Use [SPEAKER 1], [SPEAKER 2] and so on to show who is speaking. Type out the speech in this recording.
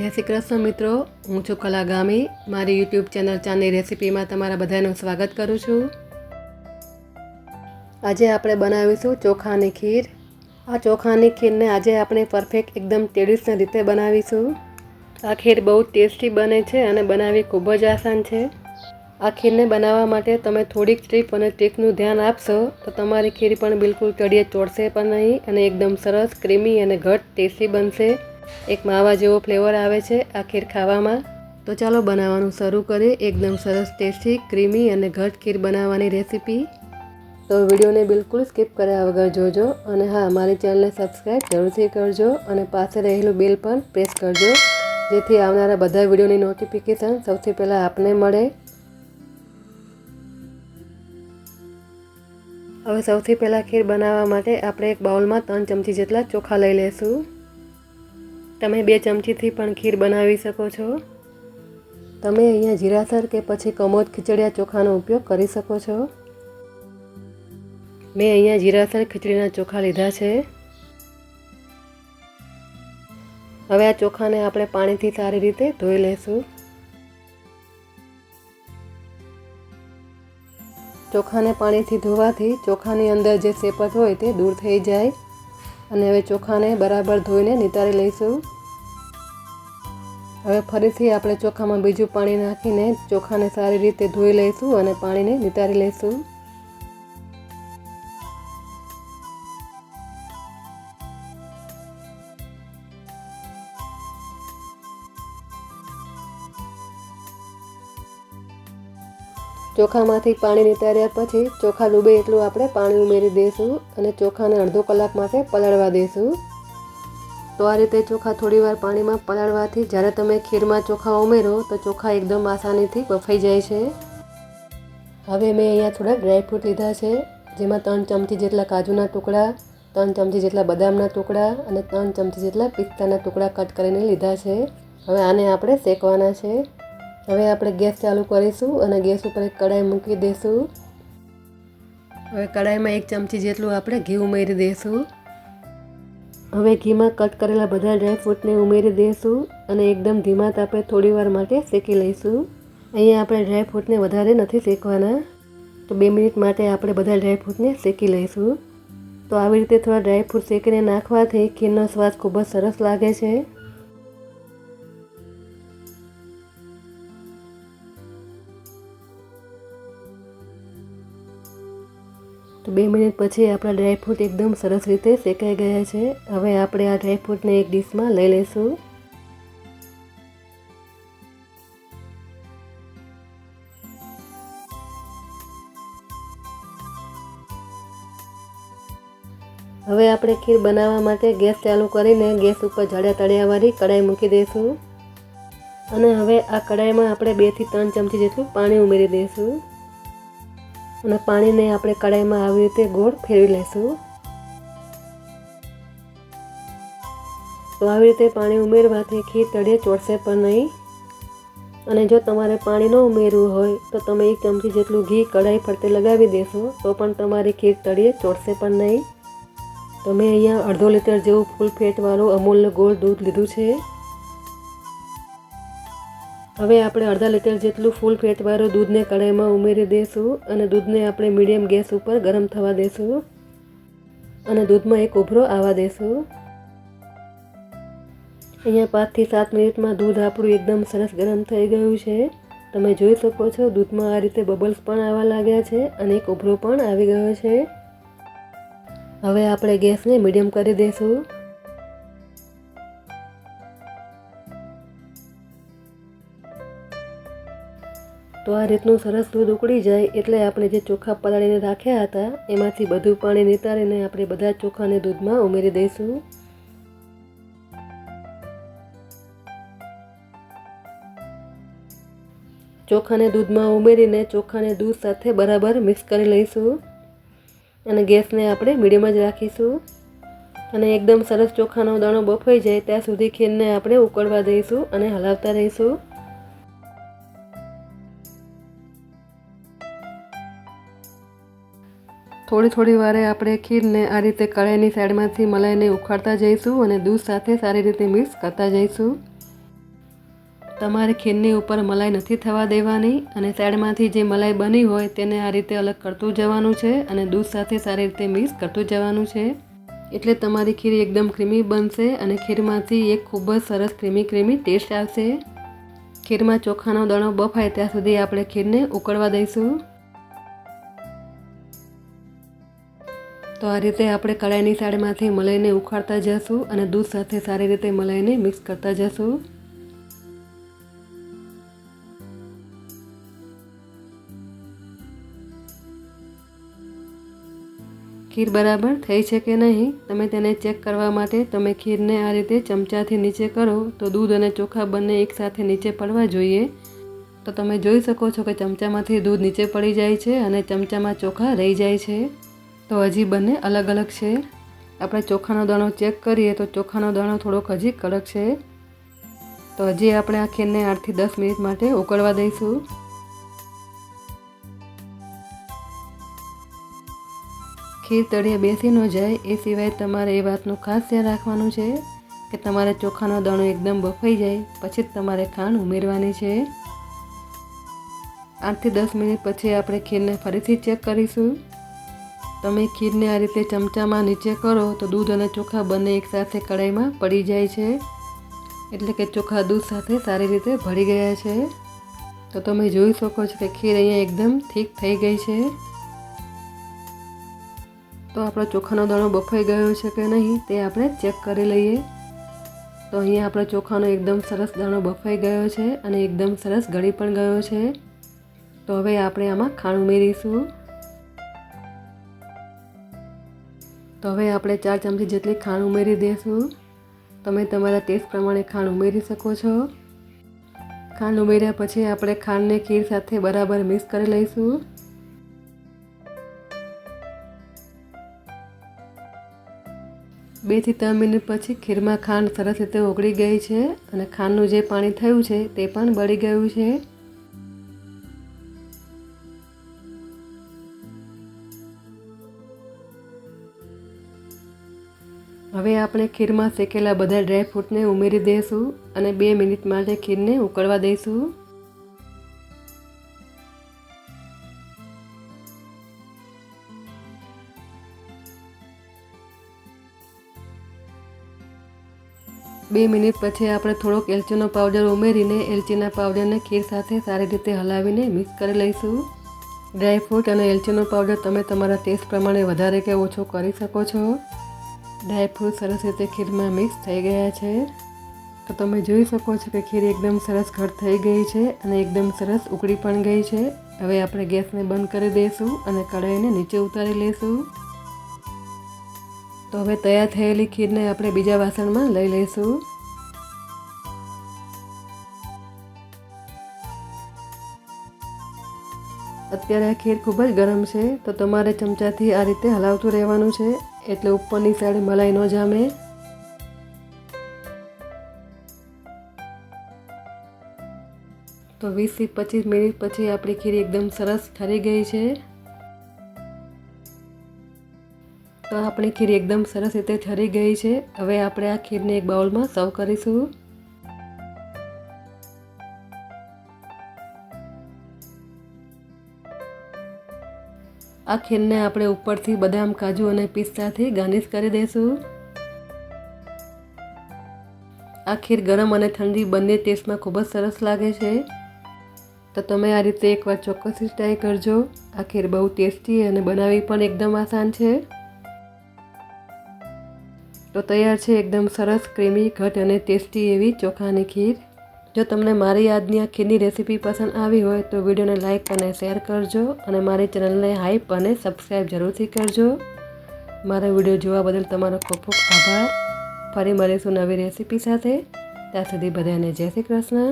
[SPEAKER 1] જય શ્રી કૃષ્ણ મિત્રો, હું છું કલા ગામી મારી યુટ્યુબ ચેનલ ચાની રેસીપીમાં તમારા બધાનું સ્વાગત કરું છું. આજે આપણે બનાવીશું ચોખાની ખીર. આ ચોખાની ખીરને આજે આપણે પરફેક્ટ એકદમ ટ્રેડિશનલ રીતે બનાવીશું. આ ખીર બહુ ટેસ્ટી બને છે અને બનાવવી ખૂબ જ આસાન છે. આ ખીરને બનાવવા માટે તમે થોડીક ટ્રીપ અને ટ્રીકનું ધ્યાન આપશો, તો તમારી ખીર પણ બિલકુલ તળિયે ચોડશે પણ નહીં અને એકદમ સરસ, ક્રીમી અને ઘટ ટેસ્ટી બનશે. એક માવા જેવો ફ્લેવર આવે છે આ ખીર ખાવામાં. તો ચાલો બનાવવાનું શરૂ કરીએ એકદમ સરસ ટેસ્ટી, ક્રીમી અને ઘટ ખીર બનાવવાની રેસીપી. તો વિડીયોને બિલકુલ સ્કીપ કર્યા વગર જોજો અને હા, મારી ચેનલને સબસ્ક્રાઈબ જરૂરથી કરજો અને પાસે રહેલું બેલ પણ પ્રેસ કરજો, જેથી આવનારા બધા વિડીયોની નોટિફિકેશન સૌથી પહેલાં આપને મળે. હવે સૌથી પહેલાં ખીર બનાવવા માટે આપણે એક બાઉલમાં ત્રણ ચમચી જેટલા ચોખા લઈ લેશું. તમે બે ચમચીથી પણ ખીર બનાવી શકો છો. તમે અહીંયા જીરાસર કે પછી કમોદ ખીચડિયા ચોખાનો ઉપયોગ કરી શકો છો. મેં અહીંયા જીરાસર ખીચડીના ચોખા લીધા છે. હવે આ ચોખાને આપણે પાણીથી સારી રીતે ધોઈ લઈશું ચોખાને પાણીથી ધોવાથી ચોખાની અંદર જે સેપત હોય તે દૂર થઈ જાય. અને હવે ચોખાને બરાબર ધોઈને નિતારી લઈશું. હવે ફરીથી આપણે ચોખામાં બીજું પાણી નાખીને ચોખાને સારી રીતે ધોઈ લઈશું અને પાણીને નિતારી લઈશું. ચોખામાંથી પાણી નીતાર્યા પછી ચોખા ડૂબે એટલું આપણે પાણી ઉમેરી દઈશું અને ચોખાને અડધો કલાક માટે પલાળવા દઈશું. તો આ રીતે ચોખા થોડીવાર પાણીમાં પલાળવાથી જ્યારે તમે ખીરમાં ચોખા ઉમેરો તો ચોખા એકદમ આસાનીથી બફાઈ જાય છે. હવે મેં અહીંયા થોડા ડ્રાયફ્રૂટ લીધા છે, જેમાં ત્રણ ચમચી જેટલા કાજુના ટુકડા, ત્રણ ચમચી જેટલા બદામના ટુકડા અને ત્રણ ચમચી જેટલા પિસ્તાના ટુકડા કટ કરીને લીધા છે. હવે આને આપણે શેકવાના છે. હવે આપણે ગેસ ચાલુ કરીશું અને ગેસ ઉપર એક કડાઈ મૂકી દઈશું હવે કડાઈમાં એક ચમચી જેટલું આપણે ઘી ઉમેરી દઈશું હવે ઘીમાં કટ કરેલા બધા ડ્રાયફ્રૂટને ઉમેરી દઈશું અને એકદમ ધીમા તાપે થોડી વાર માટે શેકી લઈશું. અહીંયા આપણે ડ્રાયફ્રૂટને વધારે નથી શેકવાના. તો બે મિનિટ માટે આપણે બધા ડ્રાયફ્રૂટને શેકી લઈશું. તો આવી રીતે થોડા ડ્રાયફ્રૂટ શેકીને નાખવાથી ખીરનો સ્વાદ ખૂબ જ સરસ લાગે છે. તો બે મિનિટ પછી આપણા ડ્રાયફ્રૂટ એકદમ સરસ રીતે શેકાઈ ગયા છે. હવે આપણે આ ડ્રાયફ્રૂટને એક ડીશમાં લઈ લઈશું. હવે આપણે ખીર બનાવવા માટે ગેસ ચાલુ કરીને ગેસ ઉપર જાડા તળિયાવાળી કડાઈ મૂકી દઈશું. અને હવે આ કડાઈમાં આપણે બેથી ત્રણ ચમચી જેટલું પાણી ઉમેરી દઈશું. અને પાણીને આપણે કડાઈમાં આવી રીતે ગોળ ફેરવી લઈશું. તો આવી રીતે પાણી ઉમેરવાથી ખીર તળીએ ચોટશે પણ નહીં. અને જો તમારે પાણી ન ઉમેરવું હોય, તો તમે એક ચમચી જેટલું ઘી કડાઈ ફરતે લગાવી દેશો, તો પણ તમારી ખીર તળે ચોટશે પણ નહીં. તો મેં અહીંયા અડધો લીટર જેવું ફૂલ ફેટવાળું અમૂલ ગોળ દૂધ લીધું છે. હવે આપણે અડધા લીટર જેટલું ફૂલ ફેટવાળું દૂધને કડાઈમાં ઉમેરી દઈશું અને દૂધને આપણે મીડિયમ ગેસ ઉપર ગરમ થવા દઈશું અને દૂધમાં એક ઉભરો આવવા દઈશું અહીંયા પાંચથી સાત મિનિટમાં દૂધ આપણું એકદમ સરસ ગરમ થઈ ગયું છે. તમે જોઈ શકો છો દૂધમાં આ રીતે બબલ્સ પણ આવવા લાગ્યા છે અને એક ઉભરો પણ આવી ગયો છે. હવે આપણે ગેસને મીડિયમ કરી દઈશું તો આ રીતનું સરસ દૂધ ઉકળી જાય એટલે આપણે જે ચોખા પલાળીને રાખ્યા હતા, એમાંથી બધું પાણી નિતારીને આપણે બધા ચોખાને દૂધમાં ઉમેરી દઈશું. ચોખાને દૂધમાં ઉમેરીને ચોખાને દૂધ સાથે બરાબર મિક્સ કરી લઈશું. અને ગેસને આપણે મીડિયમ જ રાખીશું. અને એકદમ સરસ ચોખાનો દાણો બફાઈ જાય ત્યાં સુધી ખીરને આપણે ઉકળવા દઈશું અને હલાવતા રહીશું. થોડી થોડી વારે આપણે ખીરને આ રીતે કળાઈની સાઈડમાંથી મલાઈને ઉખાડતા જઈશું અને દૂધ સાથે સારી રીતે મિક્સ કરતા જઈશું. તમારે ખીરની ઉપર મલાઈ નથી થવા દેવાની અને સાઈડમાંથી જે મલાઈ બની હોય તેને આ રીતે અલગ કરતું જવાનું છે અને દૂધ સાથે સારી રીતે મિક્સ કરતું જવાનું છે. એટલે તમારી ખીર એકદમ ક્રીમી બનશે અને ખીરમાંથી એક ખૂબ જ સરસ ક્રીમી ક્રીમી ટેસ્ટ આવશે. ખીરમાં ચોખાનો દાણો બફાય ત્યાં સુધી આપણે ખીરને ઉકળવા દઈશું. તો આ રીતે આપણે કડાઈની સાઈડમાંથી મલાઈને ઉખાડતા જશું અને દૂધ સાથે સારી રીતે મલાઈને મિક્સ કરતા જશું. ખીર બરાબર થઈ છે કે નહીં, તમે તેને ચેક કરવા માટે તમે ખીરને આ રીતે ચમચાથી નીચે કરો, તો દૂધ અને ચોખા બંને એકસાથે નીચે પડવા જોઈએ. તો તમે જોઈ શકો છો કે ચમચામાંથી દૂધ નીચે પડી જાય છે અને ચમચામાં ચોખા રહી જાય છે. તો હજી બંને અલગ અલગ છે. આપણે ચોખાનો દાણો ચેક કરીએ તો ચોખાનો દાણો થોડોક હજી કડક છે. તો હજી આપણે આ ખીરને આઠથી દસ મિનિટ માટે ઉકળવા દઈશું. ખીર તળિયે બેસી ન જાય, એ સિવાય તમારે એ વાતનું ખાસ ધ્યાન રાખવાનું છે કે તમારે ચોખાનો દાણો એકદમ બફાઈ જાય, પછી જ તમારે ખાંડ ઉમેરવાની છે. આઠથી દસ મિનિટ પછી આપણે ખીરને ફરીથી ચેક કરીશું. તમે ખીરને આ રીતે ચમચામાં નીચે કરો તો દૂધ અને ચોખા બંને એકસાથે કઢાઈમાં પડી જાય છે. એટલે કે ચોખા દૂધ સાથે સારી રીતે ભળી ગયા છે. તો તમે જોઈ શકો છો કે ખીર અહીંયા એકદમ થીક થઈ ગઈ છે. તો આપણો ચોખાનો દાણો બફાઈ ગયો છે કે નહીં તે આપણે ચેક કરી લઈએ. તો અહીંયા આપણો ચોખાનો એકદમ સરસ દાણો બફાઈ ગયો છે અને એકદમ સરસ ગળી પણ ગયો છે. તો હવે આપણે આમાં ખાંડ ઉમેરીશું. તો હવે આપણે ચાર ચમચી જેટલી ખાંડ ઉમેરી દઈશું તમે તમારા ટેસ્ટ પ્રમાણે ખાંડ ઉમેરી શકો છો. ખાંડ ઉમેર્યા પછી આપણે ખાંડને ખીર સાથે બરાબર મિક્સ કરી લઈશું. બેથી ત્રણ મિનિટ પછી ખીરમાં ખાંડ સરસ રીતે ઓગળી ગઈ છે અને ખાંડનું જે પાણી થયું છે તે પણ બળી ગયું છે. હવે આપણે ખીરમાં શેકેલા બધા ડ્રાયફ્રૂટને ઉમેરી દઈશું અને બે મિનિટ માટે ખીરને ઉકળવા દઈશું. બે મિનિટ પછી આપણે થોડોક એલચીનો પાવડર ઉમેરીને એલચીના પાવડરને ખીર સાથે સારી રીતે હલાવીને મિક્સ કરી લઈશું. ડ્રાયફ્રૂટ અને એલચીનો પાવડર તમે તમારા ટેસ્ટ પ્રમાણે વધારે કે ઓછો કરી શકો છો. ડ્રાયફ્રૂટ સરસ રીતે ખીરમાં મિક્સ થઈ ગયા છે. તો તમે જોઈ શકો છો કે ખીર એકદમ સરસ ઘટ થઈ ગઈ છે અને એકદમ સરસ ઉકળી પણ ગઈ છે. હવે આપણે ગેસને બંધ કરી દઈશું અને કઢાઈને નીચે ઉતારી લઈશું. તો હવે તૈયાર થયેલી ખીરને આપણે બીજા વાસણમાં લઈ લઈશું. અત્યારે આ ખીર ખૂબ જ ગરમ છે. તો તમારે ચમચાથી આ રીતે હલાવતું રહેવાનું છે. એટલે ઉપરની સાઈડ મલાઈ ન જામે. તો વીસથી પચીસ મિનિટ પછી આપણી ખીરી એકદમ સરસ ઠરી ગઈ છે. તો આપણી ખીર એકદમ સરસ રીતે ઠરી ગઈ છે. હવે આપણે આ ખીરને એક બાઉલમાં સર્વ કરીશું. આ ખીરને આપણે ઉપરથી બદામ કાજુ અને પિસ્તાથી ગાર્નિશ કરી દઈશું આ ખીર ગરમ અને ઠંડી બંને ટેસ્ટમાં ખૂબ જ સરસ લાગે છે. તો તમે આ રીતે એકવાર ચોક્કસથી ટ્રાય કરજો. આ ખીર બહુ ટેસ્ટી અને બનાવવી પણ એકદમ આસાન છે. તો તૈયાર છે એકદમ સરસ, ક્રીમી, ઘટ અને ટેસ્ટી એવી ચોખાની ખીર. જો તમને મારી આજની આ ખીરની રેસીપી પસંદ આવી હોય તો વિડીયોને લાઇક અને શેર કરજો અને મારી ચેનલને હાઈપ અને સબસ્ક્રાઈબ જરૂરથી કરજો. મારા વીડિયો જોવા બદલ તમારો ખૂબ ખૂબ આભાર. ફરી મળીશું નવી રેસીપી સાથે. ત્યાં સુધી બધાને જય શ્રી કૃષ્ણ.